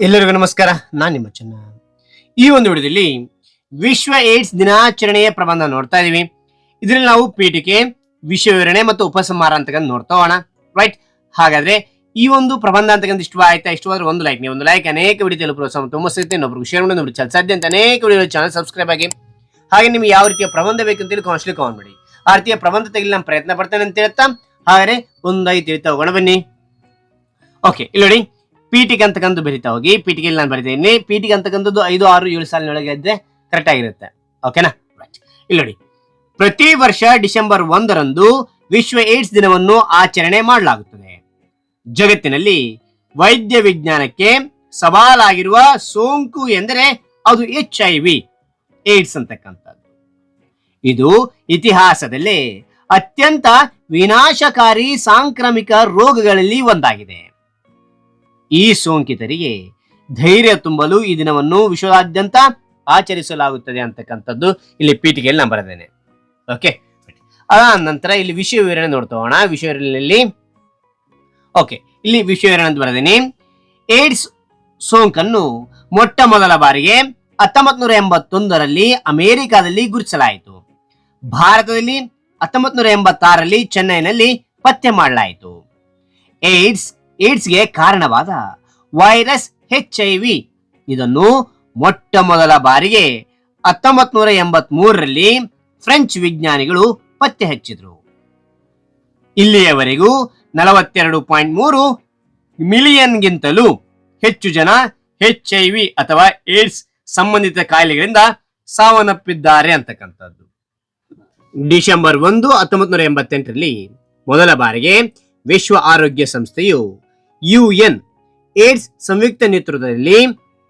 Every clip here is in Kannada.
ಎಲ್ಲರಿಗೂ ನಮಸ್ಕಾರ. ನಾನು ನಿಮ್ಮ ಚೆನ್ನ. ಈ ಒಂದು ವಿಡಿಯೋದಲ್ಲಿ ವಿಶ್ವ ಏಡ್ಸ್ ದಿನಾಚರಣೆಯ ಪ್ರಬಂಧ ನೋಡ್ತಾ ಇದೀವಿ. ಇದರಲ್ಲಿ ನಾವು ಪೀಠಿಕೆ ವಿಶ್ವ ವಿವರಣೆ ಮತ್ತು ಉಪಸಂಹಾರ ಅಂತಕ್ಕಂಥ ನೋಡ್ತಾ ಹೋಗೋಣ. ರೈಟ್ ಹಾಗಾದ್ರೆ ಈ ಒಂದು ಪ್ರಬಂಧ ಅಂತಕ್ಕಂಥ ಇಷ್ಟ ಆಯ್ತಾ? ಇಷ್ಟವಾದ್ರೆ ಒಂದು ಲೈಕ್ ನೀವು ಒಂದು ಲೈಕ್ ಅನೇಕ ವಿಡಿಯೋ ಪ್ರೋತ್ಸಾಹ ತುಂಬ ಸಿಗುತ್ತೆ. ಇನ್ನೊಬ್ರಿಗೆ ಶೇರ್ ಮಾಡಿ ನೋಡಿ ಸಾಧ್ಯ ಅಂತ ಅನೇಕ ವಿಡಿಯೋ ಚಾನಲ್ ಸಬ್ಸ್ಕ್ರೈಬ್ ಆಗಿ. ಹಾಗೆ ನಿಮ್ಗೆ ಯಾವ ರೀತಿಯ ಪ್ರಬಂಧ ಬೇಕಂತೇಳಿ ಕಾನ್ಸ್ಲಿ ಕಾನ್ ಮಾಡಿ. ಆ ರೀತಿಯ ಪ್ರಬಂಧ ತೆಗಿಲಿ ನಾನು ಪ್ರಯತ್ನ ಪಡ್ತೇನೆ ಅಂತ ಹೇಳ್ತಾ. ಹಾಗಾದ್ರೆ ಒಂದಾಗಿ ತಿಳಿತಾ ಹೋಗೋಣ ಬನ್ನಿ. ಓಕೆ ಇಲ್ಲಿ ನೋಡಿ. ಪೀಟಿಗೆ ಅಂತಕ್ಕಂಥ ಬರಿತಾ ಹೋಗಿ ಪೀಟಿಗೆಯಲ್ಲಿ ನಾನು ಬರಿತೀನಿ. ಪೀಟಿಗೆ ಅಂತಕ್ಕಂಥದ್ದು ಐದು, ಆರು, ಏಳು ಸಾಲಿನೊಳಗೆ ಇದ್ರೆ ಕರೆಕ್ಟ್ ಆಗಿರುತ್ತೆ. ಓಕೆನಾ ಇಲ್ಲಿ ನೋಡಿ. ಪ್ರತಿ ವರ್ಷ ಡಿಸೆಂಬರ್ ಒಂದರಂದು ವಿಶ್ವ ಏಡ್ಸ್ ದಿನವನ್ನು ಆಚರಣೆ ಮಾಡಲಾಗುತ್ತದೆ. ಜಗತ್ತಿನಲ್ಲಿ ವೈದ್ಯ ವಿಜ್ಞಾನಕ್ಕೆ ಸವಾಲಾಗಿರುವ ಸೋಂಕು ಎಂದರೆ ಅದು ಎಚ್ ಐ ವಿ ಏಡ್ಸ್ ಅಂತಕ್ಕಂಥದ್ದು. ಇದು ಇತಿಹಾಸದಲ್ಲಿ ಅತ್ಯಂತ ವಿನಾಶಕಾರಿ ಸಾಂಕ್ರಾಮಿಕ ರೋಗಗಳಲ್ಲಿ ಒಂದಾಗಿದೆ. ಈ ಸೋಂಕಿತರಿಗೆ ಧೈರ್ಯ ತುಂಬಲು ಈ ದಿನವನ್ನು ವಿಶ್ವದಾದ್ಯಂತ ಆಚರಿಸಲಾಗುತ್ತದೆ ಅಂತಕ್ಕಂಥದ್ದು ಇಲ್ಲಿ ಪೀಠಿಗೆಯಲ್ಲಿ ನಾನು ಬರೆದೇನೆ. ಓಕೆ ಅದಾದ ನಂತರ ಇಲ್ಲಿ ವಿಷಯ ವಿವರಣೆ ನೋಡ್ತಾ ಹೋಗೋಣ. ವಿಷಯ ವಿವರಣೆಯಲ್ಲಿ ಓಕೆ ಇಲ್ಲಿ ವಿಷಯ ವಿವರಣೆ ಅಂತ ಬರೆದೇನೆ. ಏಡ್ಸ್ ಸೋಂಕನ್ನು ಮೊಟ್ಟ ಮೊದಲ ಬಾರಿಗೆ ಹತ್ತೊಂಬತ್ ನೂರ ಎಂಬತ್ತೊಂದರಲ್ಲಿ ಅಮೆರಿಕಾದಲ್ಲಿ ಗುರುತಿಸಲಾಯಿತು. ಭಾರತದಲ್ಲಿ ಹತ್ತೊಂಬತ್ ನೂರ ಎಂಬತ್ತಾರರಲ್ಲಿ ಚೆನ್ನೈನಲ್ಲಿ ಪತ್ತೆ ಮಾಡಲಾಯಿತು. ಏಡ್ಸ್ ಏಡ್ಸ್ಗೆ ಕಾರಣವಾದ ವೈರಸ್ ಎಚ್ ಐ ವಿ ಇದನ್ನು ಮೊಟ್ಟ ಮೊದಲ ಬಾರಿಗೆ ಹತ್ತೊಂಬತ್ ನೂರ ಎಂಬತ್ ಮೂರರಲ್ಲಿ ಫ್ರೆಂಚ್ ವಿಜ್ಞಾನಿಗಳು ಪತ್ತೆ ಹಚ್ಚಿದ್ರು. ಇಲ್ಲಿಯವರೆಗೂ ನಲವತ್ತೆರಡು ಪಾಯಿಂಟ್ ಮೂರು ಮಿಲಿಯನ್ಗಿಂತಲೂ ಹೆಚ್ಚು ಜನ ಎಚ್ ಐ ವಿ ಅಥವಾ ಏಡ್ಸ್ ಸಂಬಂಧಿತ ಕಾಯಿಲೆಗಳಿಂದ ಸಾವನ್ನಪ್ಪಿದ್ದಾರೆ ಅಂತಕ್ಕಂಥದ್ದು. ಡಿಸೆಂಬರ್ ಒಂದು ಹತ್ತೊಂಬತ್ತು ನೂರ ಎಂಬತ್ತೆಂಟರಲ್ಲಿ ಮೊದಲ ಬಾರಿಗೆ ವಿಶ್ವ ಆರೋಗ್ಯ ಸಂಸ್ಥೆಯು ಯುಎನ್ ಏಡ್ಸ್ ಸಂಯುಕ್ತ ನೇತೃತ್ವದಲ್ಲಿ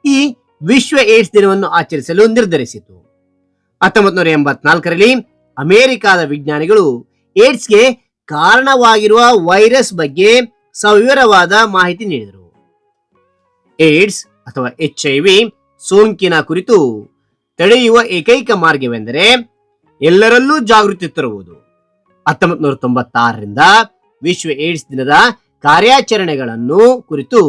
ಈ ವಿಶ್ವ ಏಡ್ಸ್ ದಿನವನ್ನು ಆಚರಿಸಲು ನಿರ್ಧರಿಸಿತು. ಹತ್ತೊಂಬತ್ತು ನೂರ ಎಂಬತ್ನಾಲ್ಕರಲ್ಲಿ ಅಮೆರಿಕಾದ ವಿಜ್ಞಾನಿಗಳು ಏಡ್ಸ್ಗೆ ಕಾರಣವಾಗಿರುವ ವೈರಸ್ ಬಗ್ಗೆ ಸವಿವರವಾದ ಮಾಹಿತಿ ನೀಡಿದರು. ಏಡ್ಸ್ ಅಥವಾ ಎಚ್ ಐ ವಿ ಸೋಂಕಿನ ಕುರಿತು ತಡೆಯುವ ಏಕೈಕ ಮಾರ್ಗವೆಂದರೆ ಎಲ್ಲರಲ್ಲೂ ಜಾಗೃತಿ ತರುವುದು. ಹತ್ತೊಂಬತ್ತು ನೂರ ತೊಂಬತ್ತಾರರಿಂದ ವಿಶ್ವ ಏಡ್ಸ್ ದಿನದ ಕಾರ್ಯಾಚರಣೆಗಳನ್ನು ಕುರಿತು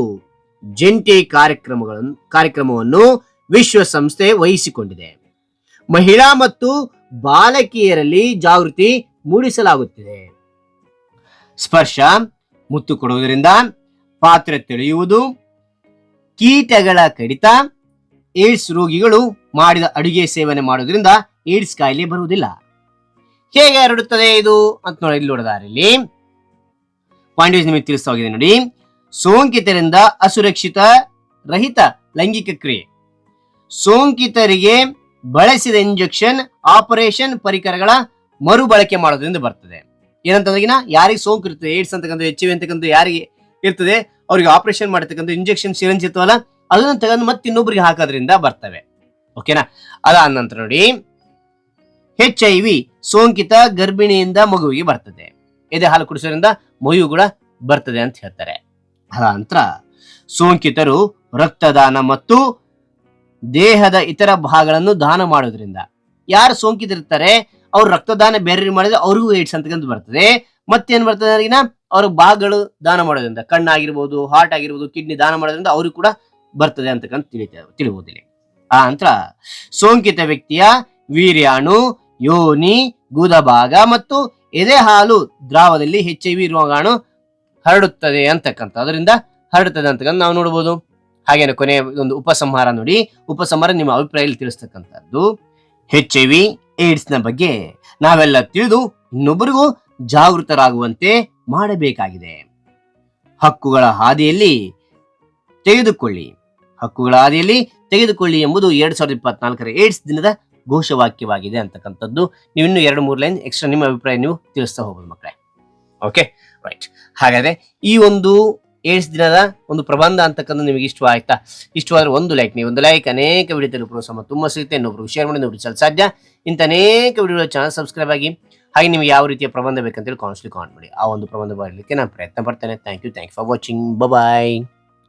ಜಂಟಿ ಕಾರ್ಯಕ್ರಮಗಳನ್ನು, ಕಾರ್ಯಕ್ರಮವನ್ನು ವಿಶ್ವಸಂಸ್ಥೆ ವಹಿಸಿಕೊಂಡಿದೆ. ಮಹಿಳಾ ಮತ್ತು ಬಾಲಕಿಯರಲ್ಲಿ ಜಾಗೃತಿ ಮೂಡಿಸಲಾಗುತ್ತಿದೆ. ಸ್ಪರ್ಶ ಮುತ್ತು ಕೊಡುವುದರಿಂದ ಪಾತ್ರೆ ತೆಳೆಯುವುದು, ಕೀಟಗಳ ಕಡಿತ, ಏಡ್ಸ್ ರೋಗಿಗಳು ಮಾಡಿದ ಅಡುಗೆ ಸೇವನೆ ಮಾಡುವುದರಿಂದ ಏಡ್ಸ್ ಕಾಯಿಲೆ ಬರುವುದಿಲ್ಲ. ಹೇಗೆ ಹರಡುತ್ತದೆ ಇದು ಅಂತ ನೋಡಿ, ಇಲ್ಲಿ ನೋಡಿದಾರೆ ಪಾಯಿಂಟ್ ನಿಮಗೆ ತಿಳಿಸ್ತಾ ಹೋಗಿದೆ ನೋಡಿ. ಸೋಂಕಿತರಿಂದ ಅಸುರಕ್ಷಿತ ರಹಿತ ಲೈಂಗಿಕ ಕ್ರಿಯೆ. ಸೋಂಕಿತರಿಗೆ ಬಳಸಿದ ಇಂಜೆಕ್ಷನ್, ಆಪರೇಷನ್ ಪರಿಕರಗಳ ಮರುಬಳಕೆ ಮಾಡೋದ್ರಿಂದ ಬರ್ತದೆ. ಏನಂತಂದ್ರಿಗಿನ ಯಾರಿಗೆ ಸೋಂಕು ಇರ್ತದೆ, ಏಡ್ಸ್ ಅಂತಕ್ಕಂಥ ಎಚ್ ಅಂತಕ್ಕಂಥ ಯಾರಿಗೆ ಇರ್ತದೆ, ಅವ್ರಿಗೆ ಆಪರೇಷನ್ ಮಾಡತಕ್ಕಂಥ ಇಂಜೆಕ್ಷನ್ ಸಿರಂಜ್ ಇರ್ತವಲ್ಲ ಅದನ್ನ ತಗೊಂಡು ಮತ್ತೆ ಇನ್ನೊಬ್ರಿಗೆ ಹಾಕೋದ್ರಿಂದ ಬರ್ತವೆ. ಓಕೆನಾ ಅದಾದ ನಂತರ ನೋಡಿ. ಹೆಚ್ ಐ ವಿ ಸೋಂಕಿತ ಗರ್ಭಿಣಿಯಿಂದ ಮಗುವಿಗೆ ಬರ್ತದೆ. ಎದೆ ಹಾಲು ಕುಡಿಸೋದ್ರಿಂದ ಮಗು ಕೂಡ ಬರ್ತದೆ ಅಂತ ಹೇಳ್ತಾರೆ. ನಂತರ ಸೋಂಕಿತರು ರಕ್ತದಾನ ಮತ್ತು ದೇಹದ ಇತರ ಭಾಗಗಳನ್ನು ದಾನ ಮಾಡೋದ್ರಿಂದ ಯಾರು ಸೋಂಕಿತರಿರ್ತಾರೆ, ಅವ್ರು ರಕ್ತದಾನ ಬೇರೆ ಮಾಡಿದ್ರೆ ಅವ್ರಿಗೂ ಏಡ್ಸ್ ಅಂತಕ್ಕಂಥ ಬರ್ತದೆ. ಮತ್ತೇನ್ ಬರ್ತದೆ ಅವ್ರಿಗಿನ ಅವ್ರ ಭಾಗಗಳು ದಾನ ಮಾಡೋದ್ರಿಂದ ಕಣ್ಣಾಗಿರ್ಬೋದು ಹಾರ್ಟ್ ಆಗಿರ್ಬೋದು ಕಿಡ್ನಿ ದಾನ ಮಾಡೋದ್ರಿಂದ ಅವ್ರಿಗೂ ಕೂಡ ಬರ್ತದೆ ಅಂತಕ್ಕಂಥ ತಿಳಿತ ತಿಳಿಬಹುದಿಲ್ಲ ಆ ನಂತರ ಸೋಂಕಿತ ವ್ಯಕ್ತಿಯ ವೀರ್ಯಾಣು, ಯೋನಿ, ಗುದಭಾಗ ಮತ್ತು ಎದೆ ಹಾಲು ದ್ರಾವದಲ್ಲಿ ಎಚ್ ಐ ವಿ ರೋಗಾಣು ಹರಡುತ್ತದೆ ಅಂತಕ್ಕಂಥ. ಅದರಿಂದ ಹರಡುತ್ತದೆ ಅಂತಕ್ಕಂಥ ನಾವು ನೋಡಬಹುದು ಹಾಗೇನೆ ಕೊನೆಯ ಒಂದು ಉಪಸಂಹಾರ ನೋಡಿ. ಉಪಸಂಹಾರ ನಿಮ್ಮ ಅಭಿಪ್ರಾಯದಲ್ಲಿ ತಿಳಿಸ್ತಕ್ಕಂಥದ್ದು. ಎಚ್ ಐ ವಿ ಏಡ್ಸ್ನ ಬಗ್ಗೆ ನಾವೆಲ್ಲ ತಿಳಿದು ಇನ್ನೊಬ್ಬರಿಗೂ ಜಾಗೃತರಾಗುವಂತೆ ಮಾಡಬೇಕಾಗಿದೆ. ಹಕ್ಕುಗಳ ಹಾದಿಯಲ್ಲಿ ತೆಗೆದುಕೊಳ್ಳಿ. ಹಕ್ಕುಗಳ ಹಾದಿಯಲ್ಲಿ ತೆಗೆದುಕೊಳ್ಳಿ ಎಂಬುದು ಎರಡ್ ಸಾವಿರದ ಇಪ್ಪತ್ನಾಲ್ಕರ ಏಡ್ಸ್ ದಿನದ ಘೋಷವಾಕ್ಯವಾಗಿದೆ ಅಂತಕ್ಕಂಥದ್ದು. ನೀವು ಇನ್ನು ಎರಡು, ಮೂರು ಲೈನ್ ಎಕ್ಸ್ಟ್ರಾ ನಿಮ್ಮ ಅಭಿಪ್ರಾಯ ನೀವು ತಿಳಿಸ್ತಾ ಹೋಗ್ಬೋದು ಮಕ್ಕಳೇ. ಓಕೆ ರೈಟ್ ಹಾಗಾದ್ರೆ ಈ ಒಂದು ಏಡ್ಸ್ ದಿನದ ಒಂದು ಪ್ರಬಂಧ ಅಂತಕ್ಕಂಥ ನಿಮಗೆ ಇಷ್ಟ ಆಯ್ತಾ? ಇಷ್ಟವಾದ್ರೆ ಒಂದು ಲೈಕ್ ನೀವು ಒಂದು ಲೈಕ್ ಅನೇಕ ವಿಡಿಯೋ ಪ್ರೋತ್ಸಾಹ ತುಂಬ ಸಿಗುತ್ತೆ. ಇನ್ನೊಬ್ರು ಶೇರ್ ಮಾಡಿ ನೋಡಿ ಸಾಧ್ಯ. ಇಂಥ ಅನೇಕ ವಿಡಿಯೋ ಚಾನಲ್ ಸಬ್ಸ್ಕ್ರೈಬ್ ಆಗಿ, ಹಾಗೆ ನಿಮಗೆ ಯಾವ ರೀತಿಯ ಪ್ರಬಂಧ ಬೇಕಂತೇಳಿ ಕಾನ್ಸ್ಟ್ಲಿ ಕಾನ್ ಮಾಡಿ. ಆ ಒಂದು ಪ್ರಬಂಧ ಬರಲಿಕ್ಕೆ ನಾನು ಪ್ರಯತ್ನ ಪಡ್ತೇನೆ. Thank you thank for watching bye